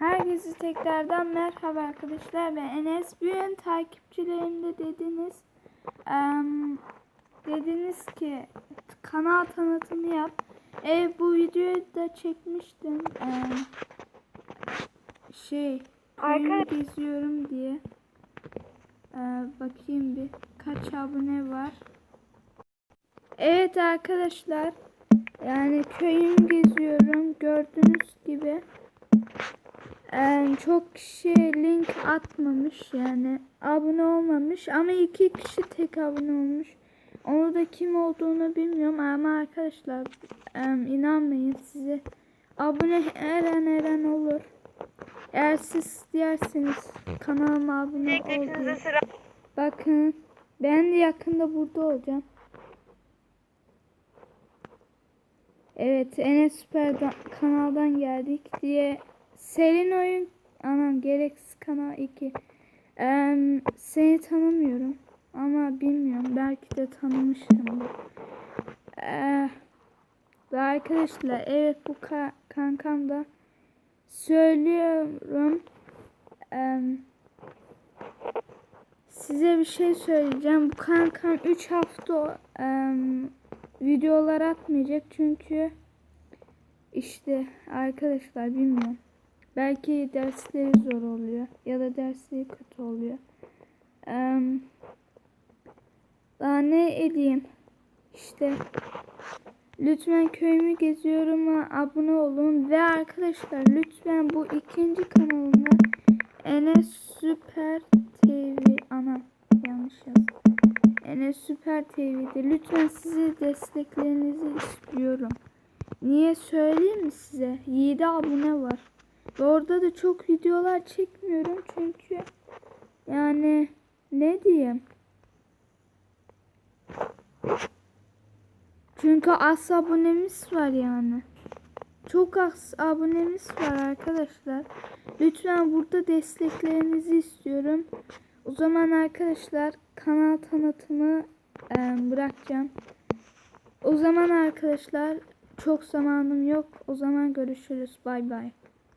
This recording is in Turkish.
Herkese tekrardan merhaba arkadaşlar ben Enes. Bugün takipçilerim de dediniz. em, dediniz ki kanal tanıtımı yap. E bu videoyu da çekmiştim. em, şey Arka- geziyorum diye. E, bakayım bir kaç abone var. Evet arkadaşlar. Yani köyümü geziyorum. Gördüğünüz gibi. Ee, çok kişi link atmamış yani abone olmamış ama iki kişi tek abone olmuş. Onu da kim olduğunu bilmiyorum ama arkadaşlar inanmayın size abone her an olur. Eğer siz diyerseniz kanalıma abone ol Hepinize diye. sıra. Bakın ben de yakında burada olacağım. Evet Enes Süper kanaldan geldik diye Selin oyun anam gereksiz kanal 2 Em, seni tanımıyorum ama bilmiyorum belki de tanımışımdır. Ee, ve arkadaşlar evet bu ka- kankam da söylüyorum. Em, Size bir şey söyleyeceğim. Bu kankam 3 hafta em, videolar atmayacak çünkü işte arkadaşlar bilmiyorum. Belki dersleri zor oluyor ya da dersleri kötü oluyor. Daha ne edeyim? İşte lütfen köyümü geziyorum abone olun ve arkadaşlar lütfen bu ikinci kanalımda Enes Süper TV ana yanlış yazdım. Enes Süper TV'de lütfen sizi desteklerinizi istiyorum. Niye söyleyeyim mi size? 7 abone var. Orada da çok videolar çekmiyorum çünkü yani ne diyeyim? Çünkü az abonemiz var yani. Çok az abonemiz var arkadaşlar. Lütfen burada desteklerinizi istiyorum. O zaman arkadaşlar kanal tanıtımı e, bırakacağım. O zaman arkadaşlar çok zamanım yok. O zaman görüşürüz. Bay bay.